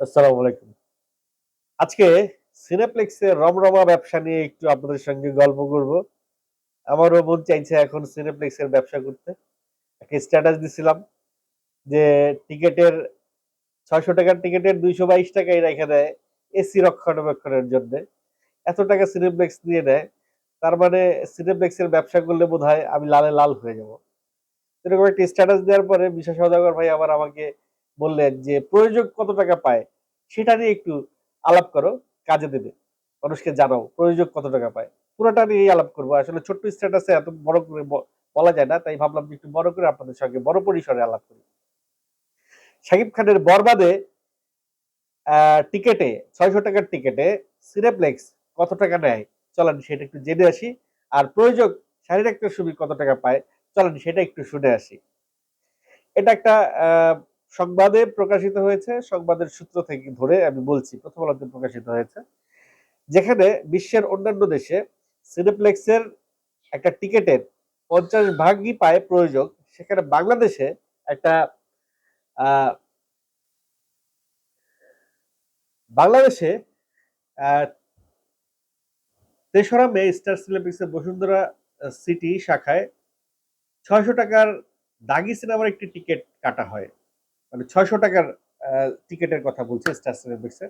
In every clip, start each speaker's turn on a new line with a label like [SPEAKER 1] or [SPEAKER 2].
[SPEAKER 1] আসসালামু আলাইকুম। আজকে সিনেপ্লেক্সের রমরমা ব্যবসা নিয়ে একটু আপনাদের সঙ্গে গল্প করব। আমারও মন চাইছে এখন সিনেপ্লেক্সের ব্যবসা করতে। একটা স্ট্যাটাস দিছিলাম যে টিকেটের ছয়শো টাকার টিকেটের দুইশো বাইশ টাকাই রেখে দেয় এসি রক্ষণাবেক্ষণের জন্য। এত টাকা সিনেপ্লেক্স দিয়ে নেয় তার মানে সিনেপ্লেক্সের ব্যবসা করলে বোধ হয় আমি লালে লাল হয়ে যাব। এরকম একটা স্ট্যাটাস দেওয়ার পরে বিশেষ সদাগর ভাই আবার আমাকে বললেন যে, প্রয়োজক কত টাকা পায়? সেটা নিয়ে একটু আলাপ করো, কাজে দেবে। মানুষকে জানাও, প্রয়োজক কত টাকা পায়? পুরোটা নিয়েই আলাপ করব। আসলে ছোট্ট স্ট্যাটাসে এত বড় করে বলা যায় না, তাই ভাবলাম একটু বড় করে আপনাদের সঙ্গে, বড় পরিসরে আলাপ করি। শাকিব খানের বরবাদে টিকেটে ছয়শো টাকার টিকেটে সিনেপ্লেক্স কত টাকা নেয়? চলেন সেটা একটু জেনে আসি। আর প্রয়োজক শারীরিক ছবি কত টাকা পায়? চলেন সেটা একটু শুনে আসি। এটা একটা সংবাদে প্রকাশিত হয়েছে, সংবাদের সূত্র থেকে ধরে আমি বলছি, প্রথম আলোতে প্রকাশিত হয়েছে, যেখানে বিশ্বের অন্যান্য দেশে সিনেপ্লেক্সের একটা টিকেটের পঞ্চাশ ভাগই পায় প্রয়োজক, সেখানে বাংলাদেশে একটা বাংলাদেশে তেসরা মে স্টার সিনেপ্লেক্সের বসুন্ধরা সিটি শাখায় ছয়শো টাকার দাগি সিনেমার একটি টিকিট কাটা হয়। মানে ছয়শো টাকার টিকিটের কথা বলছে স্টার সিনেপ্লেক্সে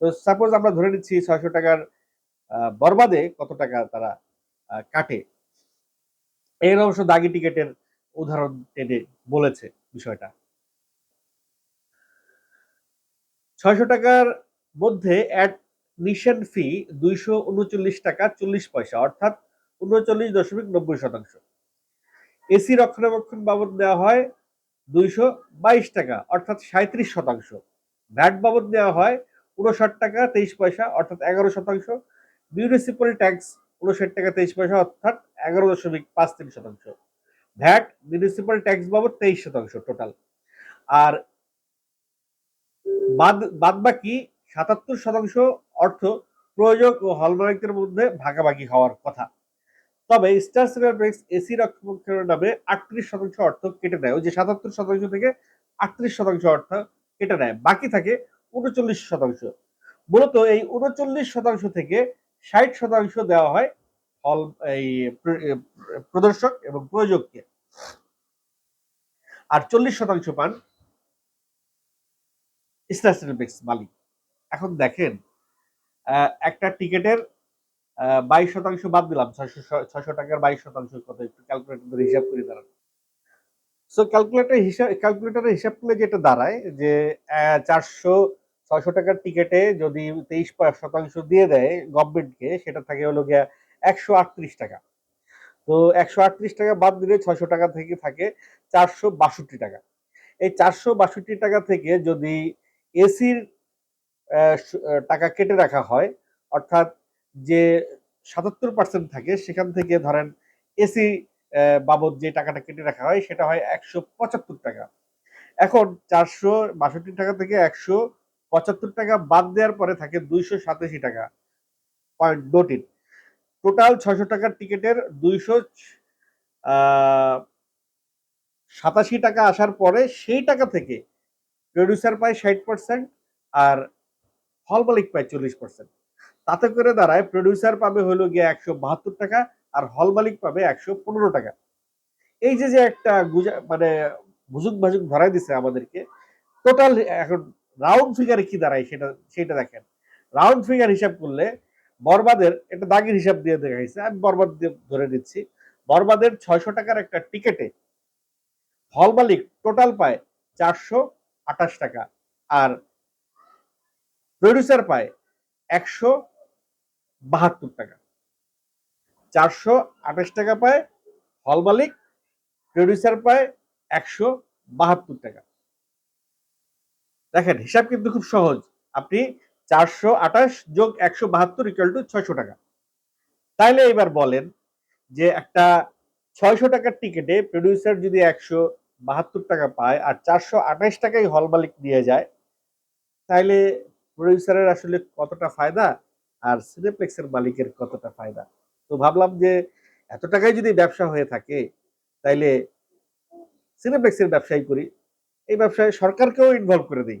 [SPEAKER 1] তো সাপোজ আমরা ধরে নিচ্ছি ছয়শো টাকার বরবাদে কত টাকা তারা কাটে। এর অবশ্য দাগি টিকিটের উদাহরণ টেনে বলেছে বিষয়টা। ছয়শো টাকার মধ্যে অ্যাডমিশন ফি দুইশো উনচল্লিশ টাকা চল্লিশ পয়সা, অর্থাৎ উনচল্লিশ দশমিক নব্বই শতাংশ। এসি রক্ষণাবেক্ষণ বাবদ দেওয়া হয় দুইশো বাইশ টাকা, অর্থাৎ সাঁত্রিশ শতাংশ। ভ্যাট বাবদ দেওয়া হয় উনষাট টাকা তেইশ পয়সা, অর্থাৎ এগারো শতাংশ। মিউনিসিপাল ট্যাক্স উনষাট টাকা তেইশ পয়সা, অর্থাৎ এগারো দশমিক পাঁচ তিন শতাংশ। ভ্যাট মিউনিসিপাল ট্যাক্স বাবদ তেইশ শতাংশ টোটাল। আর বাদ বাদ বাকি সাতাত্তর শতাংশ অর্থ প্রয়োজক ও হলমার্কের মধ্যে ভাগাভাগি হওয়ার কথা। তবে স্টার সিনেপ্লেক্স এসি রক্ষণাবেক্ষণের নামে আটত্রিশ শতাংশ অর্থ কেটে নেয়। ওই যে সাতাত্তর শতাংশ থেকে আটত্রিশ শতাংশ অর্থ কেটে নেয়। বাকি থাকে উনচল্লিশ শতাংশ। মূলত এই উনচল্লিশ শতাংশ থেকে ষাট শতাংশ দেওয়া হয় হল এই প্র- প্রদর্শক এবং প্রযোজককে। আর চল্লিশ শতাংশ পান স্টার সিনেপ্লেক্স মালিক। এখন দেখেন একটা টিকেটের বাইশ শতাংশ বাদ দিলাম, ছয়শো ছয়শো টাকার বাইশ শতাংশ কত একটু ক্যালকুলেটর হিসাব করে দাঁড়ান। সো ক্যালকুলেটর হিসাব ক্যালকুলেটরের হিসাব করলে যেটা দাঁড়ায় যে চারশো, ছয়শো টাকার টিকেটে যদি তেইশ শতাংশ দিয়ে দেয় গভর্নমেন্টকে সেটা থাকে হলো গিয়া একশো আটত্রিশ টাকা। তো একশো আটত্রিশ টাকা বাদ দিলে ছয়শো টাকা থেকে থাকে চারশো বাষট্টি টাকা। এই চারশো বাষট্টি টাকা থেকে যদি এসির টাকা কেটে রাখা হয়, অর্থাৎ যে সাতাত্তর পার্সেন্ট থাকে, সেখান থেকে ধরেন এসি বাবদ যে টাকাটা কেটে রাখা হয়, সেটা হয় একশো পঁচাত্তর টাকা। এখন চারশো বাষট্টি টাকা থেকে একশো পঁচাত্তর টাকা বাদ দেওয়ার পরে থাকে দুইশো সাতাশি টাকা। পয়েন্ট ডোটিন টোটাল ছশো টাকার টিকিটের দুইশো সাতাশি টাকা আসার পরে সেই টাকা থেকে প্রডিউসার পায় ষাট পার্সেন্ট আর হল মালিক পায় চল্লিশ পার্সেন্ট তাতে করে দাঁড়ায় প্রডিউসার পাবে হলো গিয়ে একশো বাহাত্তর টাকা আর হল মালিক পাবে একশো পনেরো টাকা। এই যে যে একটা গুজা মানে ভুজুক ভাজুক ধরাই দিছে আমাদেরকে টোটাল এখন রাউন্ড ফিগারে কি দাঁড়ায় সেটা সেটা দেখেন। রাউন্ড ফিগার হিসাব করলে বরবাদের, একটা দাগের হিসাব দিয়ে দেখাইছে, আমি বরবাদ দিয়ে ধরে নিচ্ছি, বরবাদের ছয়শো টাকার একটা টিকেটে হল মালিক টোটাল পায় চারশো আঠাশ টাকা আর প্রডিউসার পায় একশো বাহাত্তর টাকা। চারশো আঠাশ টাকা পায় হল মালিক প্রডিউসার পায় একশো বাহাত্তর টাকা। দেখেন, হিসাব কিন্তু খুব সহজ। আপনি চারশো আঠাশ যোগ একশো বাহাত্তর ইকুয়াল টু ছয়শো টাকা। তাইলে এবার বলেন যে একটা ছয়শো টাকার টিকিটে প্রডিউসার যদি একশো বাহাত্তর টাকা পায় আর চারশো আঠাশ টাকাই হল মালিক নিয়ে যায়, তাইলে প্রডিউসারের আসলে কতটা ফায়দা? আর সিনেপ্লেক্সের মালিকের কতটা ফায়দা? তো ভাবলাম যে এত টাকায় যদি ব্যবসা হয়ে থাকে, তাইলে সিনেপ্লেক্সের ব্যবসাই করি। এই ব্যবসায় সরকারকেও ইনভলভ করে দিই।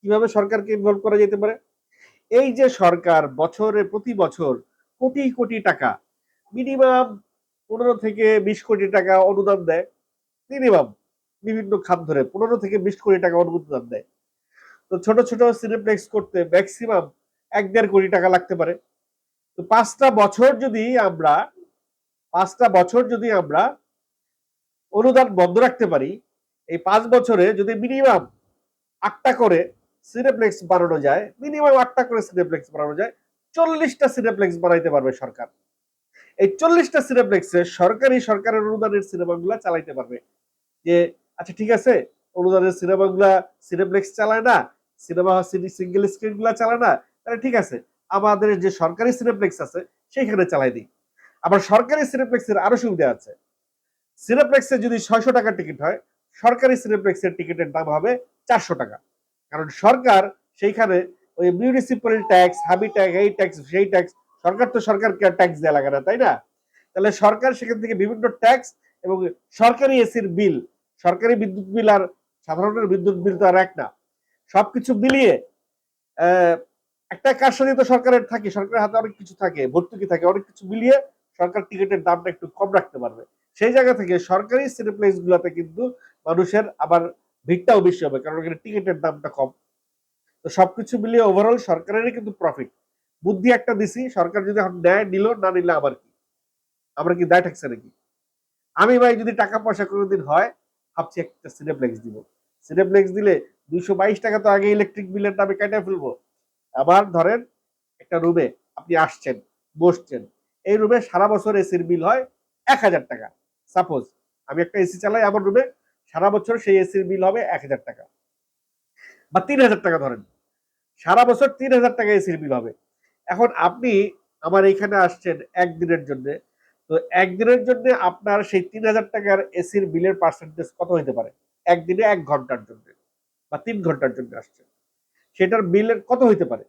[SPEAKER 1] কীভাবে সরকারকে ইনভলভ করা যেতে পারে? এই যে সরকার বছরে, প্রতি বছর কোটি কোটি টাকা মিনিমাম পনেরো থেকে বিশ কোটি টাকা অনুদান দেয়। মিনিমাম বিভিন্ন খাত ধরে পনেরো থেকে বিশ কোটি টাকা অনুদান দেয়। তো ছোট ছোট সিনেপ্লেক্স করতে ম্যাক্সিমাম এক দেড় কোটি টাকা লাগতে পারে। তো পাঁচটা বছর যদি আমরা, পাঁচটা বছর যদি আমরা অনুদান বন্ধ রাখতে পারি, এই পাঁচ বছরে যদি মিনিমাম আটটা করে সিনেপ্লেক্স বানানো যায়, মিনিমাম আটটা করে সিনেপ্লেক্স বানানো যায়, চল্লিশটা সিনেপ্লেক্স বানাইতে পারবে সরকার। এই চল্লিশটা সিনেপ্লেক্সে সরকারি সরকারের অনুদানের সিনেমাগুলা চালাইতে পারবে। যে আচ্ছা ঠিক আছে, অনুদানের সিনেমাগুলা সিনেপ্লেক্স চালায় না, সিনেমা সিঙ্গেল স্ক্রিনগুলা চালায় না তাহলে ঠিক আছে, আমাদের যে সরকারি সিনেপ্লেক্স আছে, সেইখানে চালাই দিই। আবার সরকারি সিনেপ্লেক্সের আরও সুবিধা আছে। সিনেপ্লেক্সে যদি ছয়শো টাকার টিকিট হয়, সরকারি সিনেপ্লেক্সের টিকিটের দাম হবে চারশো টাকা। কারণ সরকার সেইখানে ওই মিউনিসিপ্যাল ট্যাক্স হাবি ট্যাক্স এই ট্যাক্স সেই ট্যাক্স সরকার তো সরকারকে ট্যাক্স দেওয়া লাগে না, তাই না? তাহলে সরকার সেখান থেকে বিভিন্ন ট্যাক্স এবং সরকারি এসির বিল সরকারি বিদ্যুৎ বিল আর সাধারণের বিদ্যুৎ বিল তো আর এক না। সবকিছু মিলিয়ে একটা কারসাজি তো সরকারের থাকে, সরকারের হাতে অনেক কিছু থাকে, ভর্তুকি থাকে, অনেক কিছু মিলিয়ে সরকার টিকিটের দামটা একটু কম রাখতে পারবে। সেই জায়গা থেকে সরকারি সিনেপ্লেক্স গুলাতে কিন্তু মানুষের আবার ভিড়টাও বেশি হবে, কারণ এখানে টিকিটের দামটা কম। তো সবকিছু মিলিয়ে ওভারঅল সরকারেরই কিন্তু প্রফিট বুদ্ধি একটা দিছি, সরকার যদি এখন নেয় নিল, না নিলে আবার কি? আমরা কি দায় থাকছে নাকি? আমি ভাই যদি টাকা পয়সা কোনোদিন হয়, ভাবছি একটা সিনেপ্লেক্স দিব। সিনেপ্লেক্স দিলে দুইশো বাইশ টাকা তো আগে ইলেকট্রিক বিলের দামে কেটে ফেলব। আবার ধরেন একটা রুমে আপনি আসছেন, বসছেন। এই রুমে সারা বছর এসির বিল হয় এক হাজার টাকা। সাপোজ আমি একটা এসি চালাই আমার রুমে সারা বছর সেই এসির বিল হবে এক হাজার টাকা। বা তিন হাজার টাকা ধরেন। সারা বছর তিন হাজার টাকা এসির বিল হবে। এখন আপনি আমার এইখানে আসছেন একদিনের জন্য, তো একদিনের জন্য আপনার সেই তিন হাজার টাকার এসির বিলের পার্সেন্টেজ কত হতে পারে? একদিনে এক ঘণ্টার জন্য বা তিন ঘণ্টার জন্য আসছেন। সেটার বিলের কত হইতে পারে?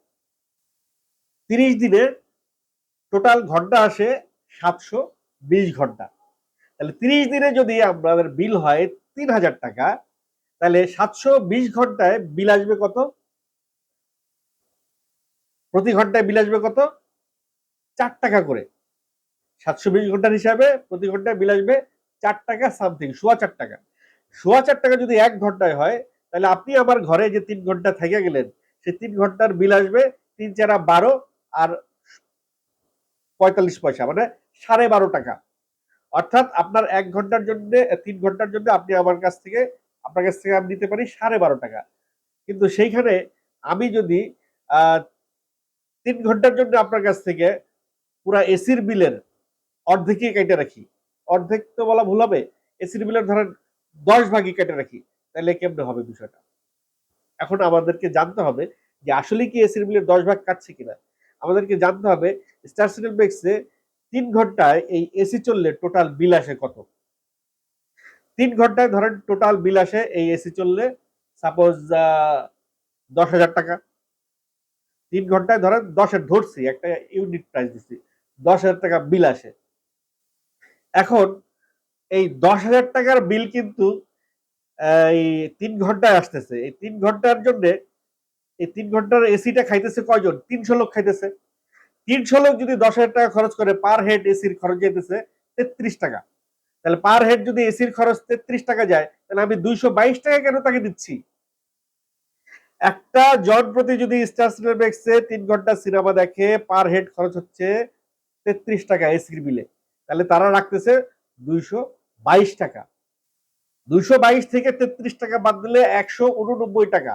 [SPEAKER 1] তিরিশ দিনে টোটাল ঘণ্টা আসে সাতশো বিশ ঘণ্টা। তাহলে তিরিশ দিনে যদি আমাদের বিল হয় তিন হাজার টাকা, তাহলে সাতশো বিশ ঘন্টায় বিল আসবে কত? প্রতি ঘন্টায় বিল আসবে কত? চার টাকা করে। সাতশো বিশ ঘণ্টার হিসাবে প্রতি ঘন্টায় বিল আসবে চার টাকা সামথিং, সোয়া চার টাকা। সোয়া চার টাকা যদি এক ঘন্টায় হয় তাহলে আপনি আমার ঘরে যে তিন ঘণ্টা থেকে গেলেন, সেই তিন ঘণ্টার বিল আসবে তিন চারা বারো আর পঁয়তাল্লিশ পয়সা মানে সাড়ে বারো টাকা। অর্থাৎ আপনার এক ঘণ্টার জন্য, তিন ঘণ্টার জন্য আপনি আমার কাছ থেকে, আপনার কাছ থেকে আমি নিতে পারি সাড়ে বারো টাকা। কিন্তু সেইখানে আমি যদি তিন ঘণ্টার জন্য আপনার কাছ থেকে পুরা এসির বিলের অর্ধেকই কেটে রাখি। অর্ধেক তো বলা ভুল হবে, এসির বিলের ধরেন দশ ভাগই কেটে রাখি। তাহলে কেমনে হবে বিষয়টা? এখন আমাদেরকে জানতে হবে যে আসলে কি এসির বিলের দশ ভাগ কাটছে কিনা? আমাদেরকে জানতে হবে স্টার সিনেপ্লেক্সে তিন ঘন্টায় এই এসি চললে টোটাল বিল আসে কত? তিন ঘন্টায় ধরেন টোটাল বিল আসে এই এসি চললে সাপোজ দশ হাজার টাকা। তিন ঘন্টায় ধরেন দশের ধরছি, একটা ইউনিট প্রাইস দিচ্ছি দশ হাজার টাকা বিল আসে। এখন এই দশ হাজার টাকার বিল কিন্তু এই তিন ঘন্টায় আসতেছে। এই তিন ঘণ্টার জন্য এই তিন ঘণ্টার এসিটা খাইতেছে কয়জন? তিনশো লোক খাইতেছে। তিনশো লোক যদি দশ হাজার টাকা খরচ করে পার হেড এসির খরচ যেতেছে তেত্রিশ টাকা। তাহলে পার হেড যদি এসির খরচ তেত্রিশ টাকা যায়, তাহলে আমি দুইশো বাইশ টাকা কেন তাকে দিচ্ছি? একটা জন প্রতি যদি স্টার সিনেপ্লেক্সে তিন ঘণ্টা সিনেমা দেখে পার হেড খরচ হচ্ছে তেত্রিশ টাকা এসির বিলে তাহলে তারা রাখতেছে দুইশো বাইশ টাকা। দুইশো বাইশ থেকে তেত্রিশ টাকা বাদ দিলে একশো উননব্বই টাকা।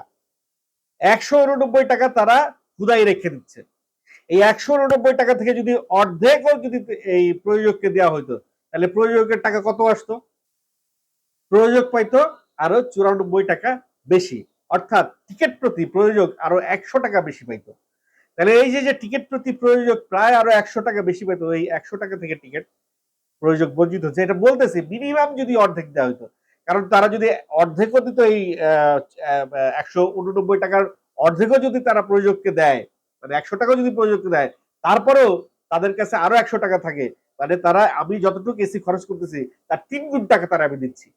[SPEAKER 1] একশো উননব্বই টাকা তারা হুদাই রেখে দিচ্ছে। এই একশো উননব্বই টাকা থেকে যদি অর্ধেকও যদি এই প্রয়োজককে দেওয়া হইতো, তাহলে প্রয়োজকের টাকা কত আসতো? প্রয়োজক পাইতো আরও চুরানব্বই টাকা বেশি। অর্থাৎ টিকিট প্রতি প্রয়োজক আরও একশো টাকা বেশি পাইতো। তাহলে এই যে যে টিকিট প্রতি প্রয়োজক প্রায় আরও একশো টাকা বেশি পাইতো, এই একশো টাকা থেকে টিকিট প্রয়োজক বঞ্চিত হচ্ছে। এটা বলতেছি, মিনিমাম যদি অর্ধেক দেওয়া হইতো কারণ তারা যদি অর্ধেকও দিত এই একশো উননব্বই টাকার অর্ধেকও যদি তারা প্রয়োজককে দেয় মানে একশো টাকা যদি প্রয়োজককে দেয়, তারপরেও তাদের কাছে আরও একশো টাকা থাকে মানে তারা, আমি যতটুকু এসি খরচ করতেছি, তার তিন গুণ টাকা তারা আমি দিচ্ছি।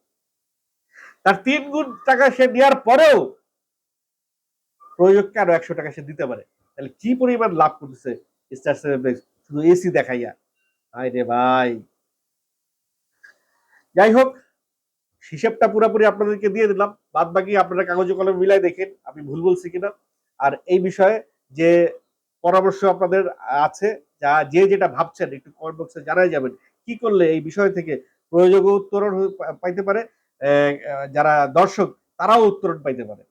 [SPEAKER 1] তার তিন গুণ টাকা সে নেওয়ার পরেও প্রয়োজককে আরও একশো টাকা সে দিতে পারে। তাহলে কি পরিমাণ লাভ করতেছে স্টার সিনেপ্লেক্স শুধু এসি দেখাইয়া। হাই রে ভাই। যাই হোক হিসেবটা পুরোপুরি আপনাদেরকে দিয়ে দিলাম। বাদ বাকি আপনারা কাগজে কলমে মিলাই দেখেন, আমি ভুল বলছি কিনা। আর এই বিষয়ে যে পরামর্শ আপনাদের আছে, যা যে যেটা ভাবছেন, একটু কমেন্ট বক্সে জানাই যাবেন, কি করলে এই বিষয় থেকে প্রয়োজনীয় উত্তরণ পাইতে পারে? যারা দর্শক, তারাও উত্তরণ পাইতে পারে।